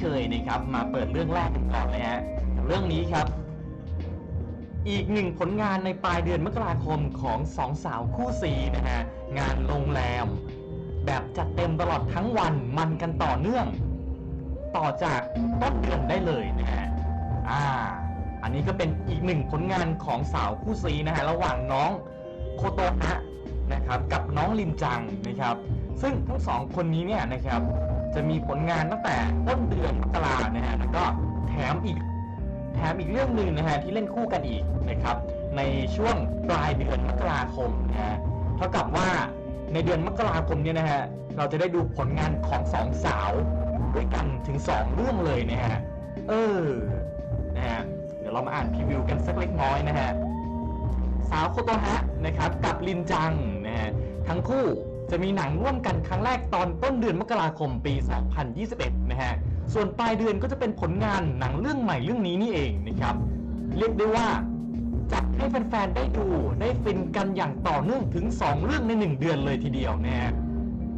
เคยนะครับ มาเปิดเรื่องแรกกันก่อนเลยฮะเรื่องนี้ครับ อีกหนึ่งผลงานในปลายเดือนมกราคมของสองสาวคู่ซีนะฮะงานโรงแรม แบบจัดเต็มตลอดทั้งวันมันกันต่อเนื่อง ต่อจากต้นเดือนได้เลยนะฮะอ่า อันนี้ก็เป็นอีกหนึ่งผลงานของสาวคู่ซีนะฮะระหว่างน้องโคโตะนะครับกับน้องลินจังนะครับ ซึ่งทั้งสองคนนี้เนี่ยนะครับ จะมีผลงานตั้งแต่ต้นเดือนมกรานะฮะแล้วก็แถมอีกแถมอีกเรื่องหนึ่งนะฮะที่เล่นคู่กันอีกนะครับในช่วงปลายเดือนมกราคมนะฮะเท่ากับว่าในเดือนมกราคมเนี่ยนะฮะเราจะได้ดูผลงานของสองสาวด้วยกันถึงสองเรื่องเลยนะฮะเออนะฮะเดี๋ยวเรามาอ่านพรีวิวกันสักเล็กน้อยนะฮะสาวโคโตฮะนะครับกับลินจังนะฮะทั้งคู่ จะมีหนังร่วมกันครั้งแรกตอนต้นเดือนมกราคมปี 2021 นะฮะ ส่วนปลายเดือนก็จะเป็นผลงานหนังเรื่องใหม่เรื่องนี้นี่เองนะครับ เรียกได้ว่าจัดให้แฟนๆ ได้ดูได้ฟินกันอย่างต่อเนื่องถึง 2 เรื่องใน 1 เดือนเลยทีเดียวนะฮะ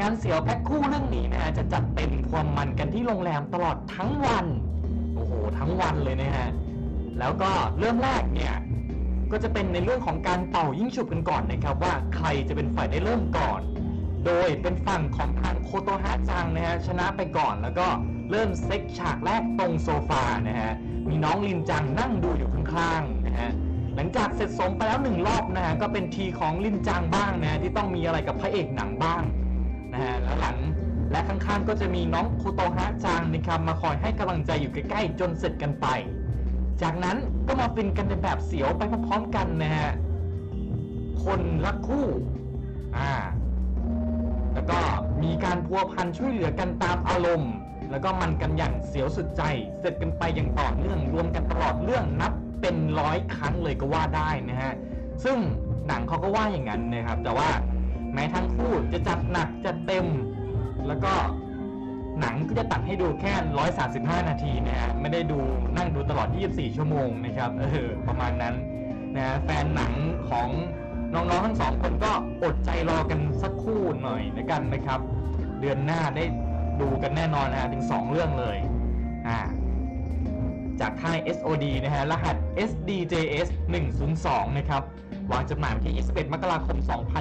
งานเสียวแพ็คคู่เรื่องนี้นะฮะจะจัดเต็มความมันกันที่โรงแรมตลอดทั้งวัน โอ้โห ทั้งวันเลยนะฮะ แล้วก็เริ่มแรกเนี่ยก็จะเป็นในเรื่องของการเป่ายิ่งฉุบกันก่อนนะครับว่าใครจะเป็นฝ่ายได้เริ่มก่อน โดยเป็นฝั่งของทางโคโตฮะจังนะฮะชนะไปก่อนแล้วก็เริ่มเซ็กฉากแรกตรงโซฟานะฮะมีน้องลินจังนั่งดูอยู่ข้างๆนะฮะหลังจากเสร็จสมไปแล้วหนึ่งรอบนะฮะก็เป็นทีของลินจังบ้างนะฮะที่ต้องมีอะไรกับพระเอกหนังบ้างนะฮะแล้วหลังและข้างๆก็จะมีน้องโคโตฮะจังนะครับมาคอยให้กำลังใจอยู่ใกล้ๆจนเสร็จกันไป จากนั้นก็มาฟินกันในแบบเสียวไปพร้อมๆกันนะฮะคนรักคู่อ่า แล้วก็มีการพัวพันช่วยเหลือกันตามอารมณ์ แล้วก็มันกันอย่างเสียวสุดใจ เสร็จกันไปอย่างต่อเนื่องรวมกันตลอดเรื่องนับเป็นร้อยครั้งเลยก็ว่าได้นะฮะ ซึ่งหนังเขาก็ว่าอย่างนั้นนะครับ แต่ว่าแม้ทั้งคู่จะจัดหนักจัดเต็ม แล้วก็หนังก็จะตัดให้ดูแค่ 135 นาทีนะฮะ ไม่ได้ดูนั่งดูตลอด 24 ชั่วโมงนะครับ เออ ประมาณนั้นนะฮะแฟนหนังของ น้องๆทั้งสองคนก็อดใจรอกันสักครู่หน่อยนะกันนะครับ เดือนหน้าได้ดูกันแน่นอนนะฮะถึง 2 เรื่องเลยอ่าจากค่าย SOD นะฮะรหัส SDJS 102 นะครับวางจำหน่ายวันที่ 21 มกราคม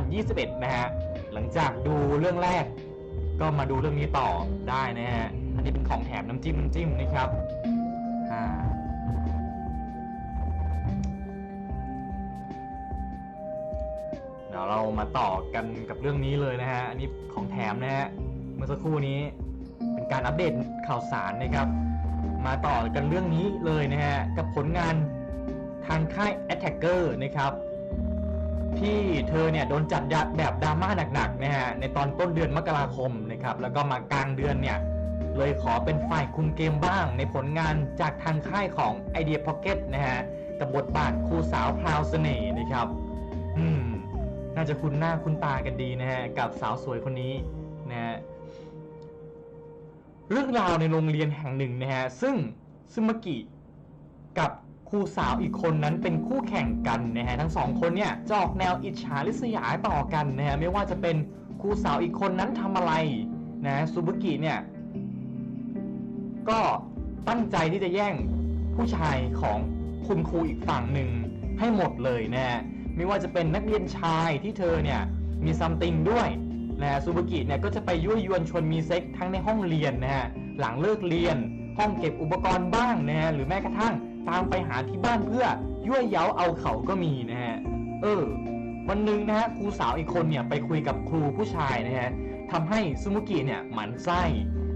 2021 นะฮะหลังจากดูเรื่องแรก ก็มาดูเรื่องนี้ต่อได้นะฮะอันนี้เป็นของแถมน้ำจิ้มน้ำจิ้มนะครับอ่า เรามาต่อกันกับเรื่องนี้เลยนะฮะ อันนี้ของแถมนะฮะ เมื่อสักครู่นี้เป็นการอัปเดตข่าวสารนะครับ มาต่อกันเรื่องนี้เลยนะฮะ กับผลงานทางค่าย Attacker นะครับ ที่เธอเนี่ยโดนจัดแบบดราม่าหนักๆนะฮะ ในตอนต้นเดือนมกราคมนะครับ แล้วก็มากลางเดือนเนี่ยเลยขอเป็นฝ่ายคุมเกมบ้าง ในผลงานจากทางค่ายของ Idea Pocket นะฮะ กับบทบาทครูสาวพราวเสน่ห์นะครับ อืม น่าจะคุ้นหน้าคุ้นตากันดีนะฮะกับสาวสวยคนนี้นะฮะเรื่องราวในโรงเรียนแห่งหนึ่งนะฮะซึ่งซึมากิกับครูสาวอีกคนนั้นเป็นคู่แข่งกันนะฮะทั้งสองคนเนี่ยจะออกแนวอิจฉาริษยาต่อกันนะฮะไม่ว่าจะเป็นครูสาวอีกคนนั้นทำอะไรนะซูบุกิเนี่ยก็ตั้งใจที่จะแย่งผู้ชายของคุณครูอีกฝั่งหนึ่งให้หมดเลยนะฮะ ไม่ว่าจะเป็นนักเรียนชายที่เธอเนี่ยมีซัมติงด้วยนะฮะซูบุกิเนี่ยก็จะไปยั่วยวนชวนมีเซ็กทั้งในห้องเรียนนะฮะหลังเลิกเรียน ห้องเก็บอุปกรณ์บ้างนะฮะหรือแม้กระทั่งตามไปหาที่บ้านเพื่อยั่วเย้าเอาเขาก็มีนะฮะเออวันหนึ่งนะฮะครูสาวอีกคนเนี่ยไปคุยกับครูผู้ชายนะฮะทำให้ซูมุกิเนี่ยหมันไส้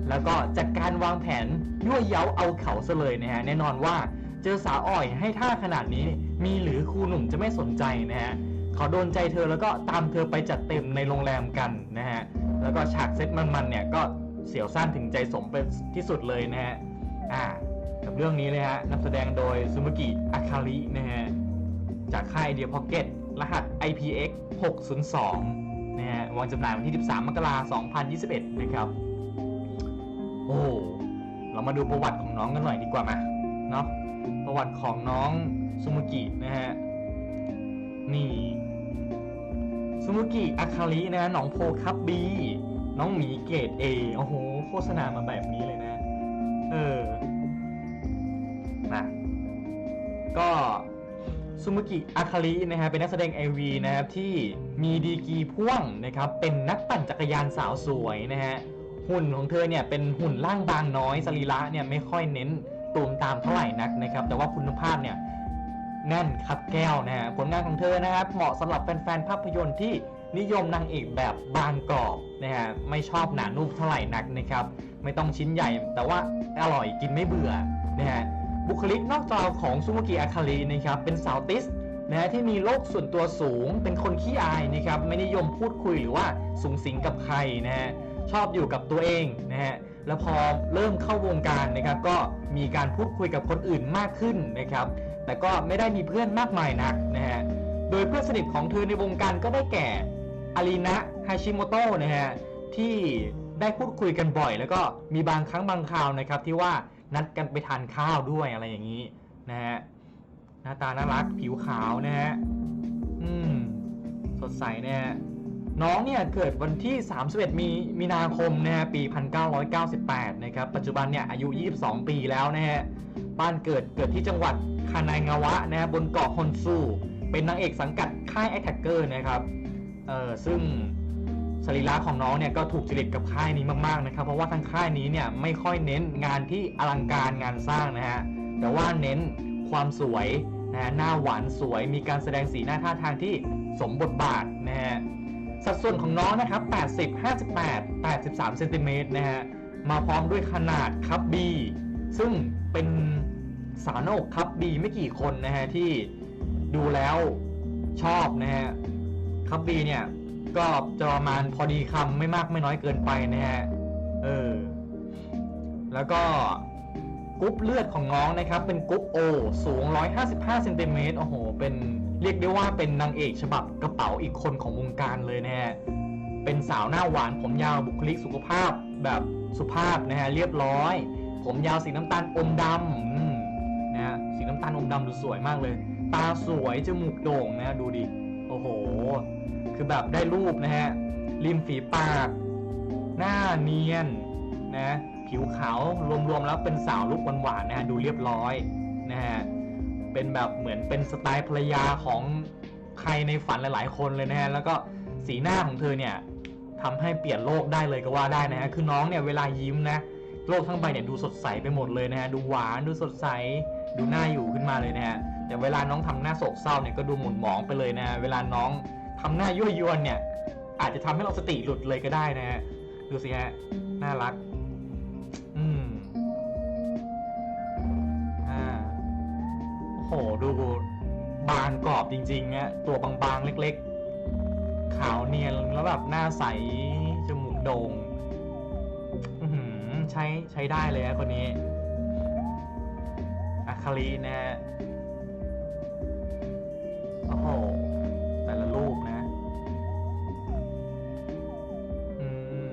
แล้วก็จัดการวางแผนยั่วเย้าเอาเขาซะเลยนะฮะแน่นอนว่า เจอสาวอ่อยให้ท่าขนาดนี้ มีหรือครูหนุ่มจะไม่สนใจนะฮะเขาโดนใจเธอแล้วก็ตามเธอไปจัดเต็มในโรงแรมกันนะฮะแล้วก็ฉากเซตมันๆเนี่ยก็เสียวสั้นถึงใจสมเป็นที่สุดเลยนะฮะอ่ากับเรื่องนี้เลยฮะนำแสดงโดยซูมุกิอาคารินะฮะจากค่ายเดียพ็อกเก็ตรหัส IPX 602นะฮะวางจำหน่ายวันที่ 13 มกราคม 2021 นะครับ โอ้เรามาดูประวัติของน้องกันหน่อยดีกว่าไหม เนาะประวัติของน้องซูมุกินะฮะนี่ซูมุกิอาคารินะหนองโพคับบีน้องหมีเกรดเอโอ้โห โฆษณามาแบบนี้เลยนะ เออนะก็ซูมุกิอาคารินะฮะเป็นนักแสดงไอวีนะครับที่มีดีกีพ่วงนะครับเป็นนักปั่นจักรยานสาวสวยนะฮะหุ่นของเธอเนี่ยเป็นหุ่นร่างบางน้อยสรีระเนี่ยไม่ค่อยเน้น ตูมตามเท่าไหร่นักนะครับ แต่ว่าคุณภาพเนี่ยแน่นครับแก้วนะฮะผลงานของเธอนะครับ เหมาะสำหรับแฟนๆภาพยนตร์ที่นิยมนางเอกแบบบางกรอบนะฮะไม่ชอบหนานุ่มเท่าไหร่นักนะครับ ไม่ต้องชิ้นใหญ่ แต่ว่าอร่อยกินไม่เบื่อนะฮะบุคลิกนอกจอของซูมุกิอาคารินะครับเป็นสาวติสนะฮะที่มีโลกส่วนตัวสูงเป็นคนขี้อายนะครับ ไม่นิยมพูดคุยหรือว่าสูงสิงกับใครนะฮะชอบอยู่กับตัวเองนะฮะ แล้วพอเริ่มเข้าวงการนะครับ ก็มีการพูดคุยกับคนอื่นมากขึ้นนะครับ แต่ก็ไม่ได้มีเพื่อนมากมายนักนะฮะโดยเพื่อนสนิทของเธอในวงการก็ได้แก่อารีนะฮาชิโมโตะนะฮะที่ได้พูดคุยกันบ่อย แล้วก็มีบางครั้งบางคราวนะครับ ที่ว่านัดกันไปทานข้าวด้วยอะไรอย่างนี้นะฮะหน้าตาน่ารักผิวขาวนะฮะอืมสดใสนะฮะ น้องเนี่ยเกิดวันที่ 31 มีมีนาคมนะฮะปี 1998 นะครับ ปัจจุบันเนี่ยอายุ 22 ปีแล้วนะฮะ บ้านเกิดเกิดที่จังหวัดคานายงาวะนะฮะบนเกาะฮอนซู เป็นนางเอกสังกัดค่ายแอ t แทกเกอร์นะครับ เออซึ่งสรีระของน้องเนี่ยก็ถูกจริตกับค่ายนี้มากๆนะครับ เพราะว่าทางค่ายนี้เนี่ยไม่ค่อยเน้นงานที่อลังการงานสร้างนะฮะ แต่ว่าเน้นความสวยนะฮะหน้าหวานสวย มีการแสดงสีหน้าท่าทางที่สมบทบาทนะฮะ สัดส่วนของน้องนะครับ 80 58 83เซนติเมตรนะฮะ มาพร้อมด้วยขนาดคับบีซึ่งเป็นสาวหน้าอกคับบีไม่กี่คนนะฮะ ที่ดูแล้วชอบนะฮะ คับบีเนี่ยก็จะประมาณพอดีคำไม่มากไม่น้อยเกินไปนะฮะ เออ แล้วก็กรุ๊ปเลือดของน้องนะครับ เป็นกรุ๊ป O สูง 155เซนติเมตรโอ้โห เป็น เรียกได้ว่าเป็นนางเอกฉบับกระเป๋าอีกคนของวงการเลยนะฮะ เป็นสาวหน้าหวานผมยาวบุคลิกสุขภาพแบบสุภาพนะฮะเรียบร้อย ผมยาวสีน้ำตาลอมดำนะฮะสีน้ำตาลอมดำดูสวยมากเลย ตาสวยจมูกโด่งนะฮะดูดิ โอ้โห คือแบบได้รูปนะฮะริมฝีปาก หน้าเนียนนะผิวขาวรวมๆแล้วเป็นสาวลุกหวานๆนะฮะดูเรียบร้อยนะฮะ เป็นแบบเหมือนเป็นสไตล์ภรรยาของใครในฝันหลาย ๆ คนเลยนะฮะแล้วก็สีหน้าของเธอเนี่ยทำให้เปลี่ยนโลกได้เลยก็ว่าได้นะฮะคือน้องเนี่ยเวลายิ้มนะโลกทั้งใบเนี่ยดูสดใสไปหมดเลยนะฮะดูหวานดูสดใสดูน่าอยู่ขึ้นมาเลยนะฮะแต่เวลาน้องทำหน้าโศกเศร้าเนี่ยก็ดูหมุนหมองไปเลยนะเวลาน้องทำหน้ายั่วยวนเนี่ยอาจจะทำให้เราสติหลุดเลยก็ได้นะฮะดูสิฮะน่ารัก โอ้โหดูบางกรอบจริงๆเนี่ยตัวบางๆเล็กๆ ขาวเนียนแล้วแบบหน้าใส จมูกโด่งใช้ใช้ได้เลยฮะคนนี้อาคารีนะฮะโอ้โห แต่ละรูปนะอืม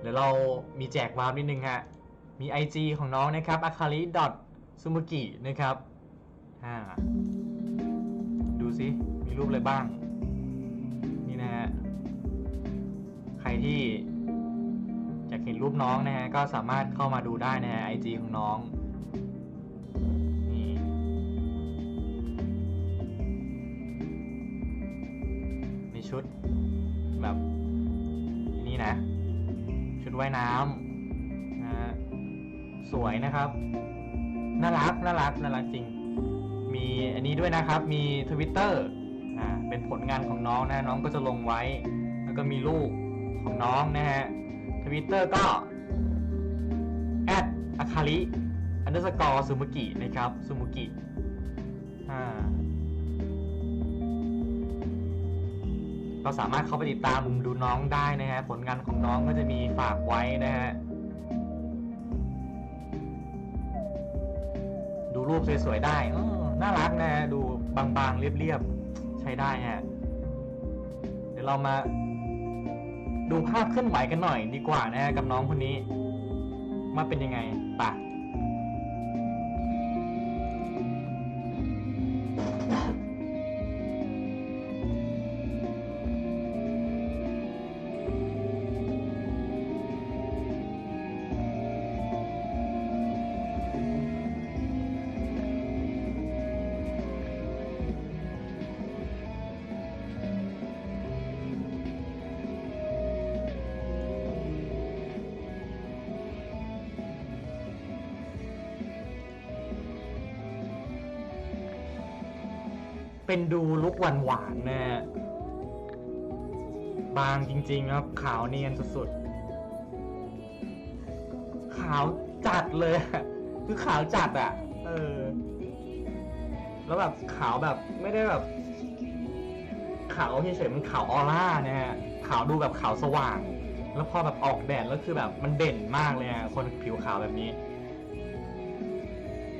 เดี๋ยวเรามีแจกวาร์ปนิดนึงฮะ มี IG ของน้องนะครับ akari sumuki นะครับอ่าดูสิมีรูปอะไรบ้าง นี่นะฮะ ใครที่อยากเห็นรูปน้องนะฮะ ก็สามารถเข้ามาดูได้นะฮะ IG ของน้องนี่ชุดแบบนี่นะ ชุดว่ายน้ำนะฮะสวยนะครับ น่ารักน่ารักน่ารักจริง มีอันนี้ด้วยนะครับ มีทวิตเตอร์อ่าเป็นผลงานของน้องนะน้องก็จะลงไว้ แล้วก็มีรูปของน้องนะฮะทวิตเตอร์ก็แอดอาคาริอันเดอร์สกอร์ซูมุกินะครับซูมุกิอ่าสามารถเข้าไปติดตามดูน้องได้นะฮะผลงานของน้องก็จะมีฝากไว้นะฮะ รูปสวยๆได้น่ารักนะฮะดูบางๆเรียบๆใช้ได้ฮะเดี๋ยวเรามาดูภาพเคลื่อนไหวกันหน่อยดีกว่านะฮะกับน้องคนนี้มาเป็นยังไงปะ เป็นดูลุกหวานหวานนะฮะบางจริง ๆ ครับ ขาวเนียนสุดๆ ขาวจัดเลย คือขาวจัดอะเออ แล้วแบบขาวแบบไม่ได้แบบ ขาวเฉยๆมันขาวออร่านะฮะ ขาวดูแบบขาวสว่าง แล้วพอแบบออกแดดแล้วคือแบบมันเด่นมากเลยฮะคนผิวขาวแบบนี้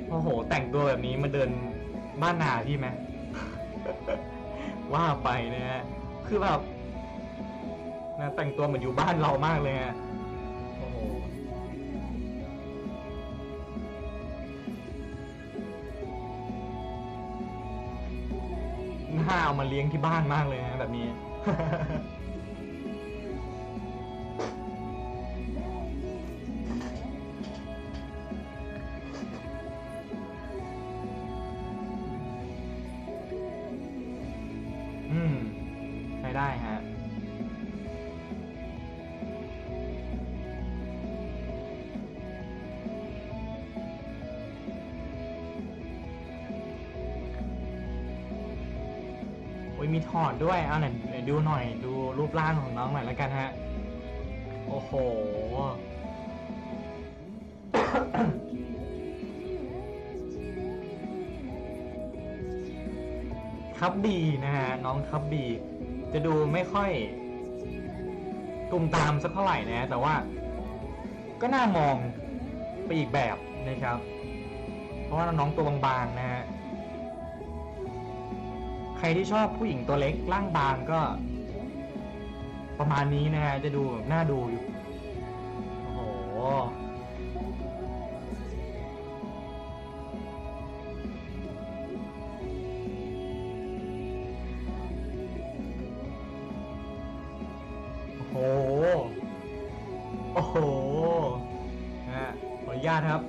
โอ้โห แต่งตัวแบบนี้มาเดินบ้านนาพี่ไหม ว่าไปนะฮะคือแบบนะแต่งตัวเหมือนอยู่บ้านเรามากเลยฮะโอ้โหน่าเอามาเลี้ยงที่บ้านมากเลยนะแบบนี้ อ้ยมีถอดด้วย เอาหนไหนดูหน่อยดูรูปร่างของน้องหน่อยแล้วกันฮะ โอ้โห ครับบีนะฮะ น้องครับบีจะดูไม่ค่อยตุมตามสักเท่าไหร่นะ แต่ว่า ก็น่ามองไปอีกแบบนะครับ เพราะว่าน้องตัวบางๆนะฮะ รที่ชอบผู้หญิงตัวเล็กร่างบางก็ ประมาณนี้นะฮะจะดูแบบน่าดูอยู่ โอ้โห โอ้โห โอ้โหนะฮะขออนุญาตครับ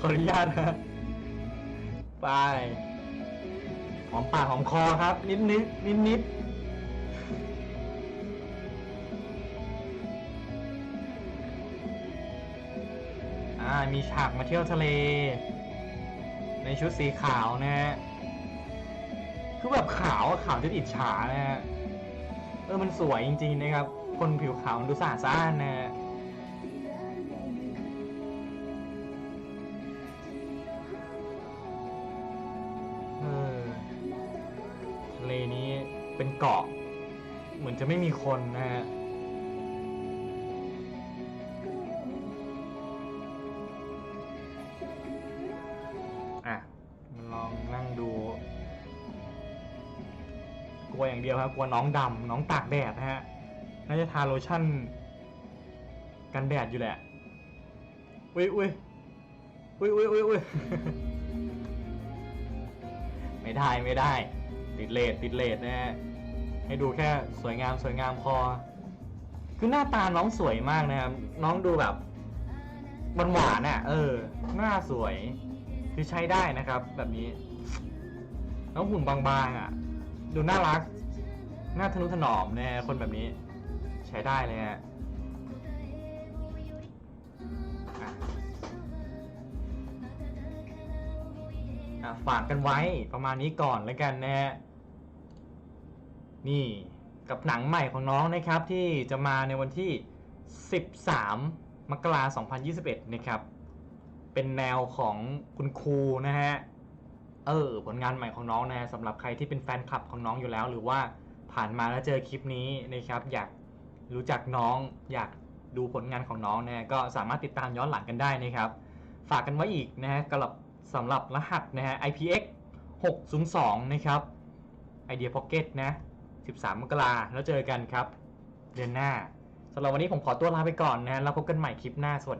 ขออนุญาตนะไป หอมปากหอมคอครับ นิดนิดนิดนิดอ่ามีฉากมาเที่ยวทะเล ในชุดสีขาวนะฮะคือแบบขาวขาวจนอิจฉานะฮะเออมันสวยจริงๆนะครับ คนผิวขาวมันดูสะอาดสะอ้านนะฮะ เกาะ เหมือนจะไม่มีคนนะฮะอะมาลองนั่งดูกลัวอย่างเดียวครับกลัวน้องดำน้องตากแดดนะฮะน่าจะทาโลชั่น กันแดดอยู่แหละอุ้ยอุ้ยอุ้ยอุ้ยอุ้ยอุ้ยไม่ได้ไม่ได้ ติดเลทติดเลทนะฮะ ให้ดูแค่สวยงามสวยงามพอ คือหน้าตาน้องสวยมากนะครับ น้องดูแบบมันหวานๆอะ เออ หน้าสวย คือใช้ได้นะครับ แบบนี้น้องหุ่นบางๆอะ ดูน่ารัก หน้าทะนุถนอมนะคนแบบนี้ ใช้ได้เลยฮะอะอะฝากกันไว้ประมาณนี้ก่อนแล้วกันนะฮะ นี่กับหนังใหม่ของน้องนะครับที่จะมาในวันที่ 13 มกราคม 2021 นะครับ เป็นแนวของคุณครูนะฮะ เออผลงานใหม่ของน้องนะสำหรับใครที่เป็นแฟนคลับของน้องอยู่แล้ว หรือว่าผ่านมาแล้วเจอคลิปนี้นะครับ อยากรู้จักน้อง อยากดูผลงานของน้องนะก็สามารถติดตามย้อนหลังกันได้นะครับ ฝากกันไว้อีกนะฮะสำหรับสำหรับรหัสนะฮะ IPX 602 นะครับ Idea Pocket นะ 13 มกราแล้วเจอกันครับ เดือนหน้าสำหรับวันนี้ผมขอตัวลาไปก่อนนะฮะแล้วพบกันใหม่คลิปหน้าสวัสดี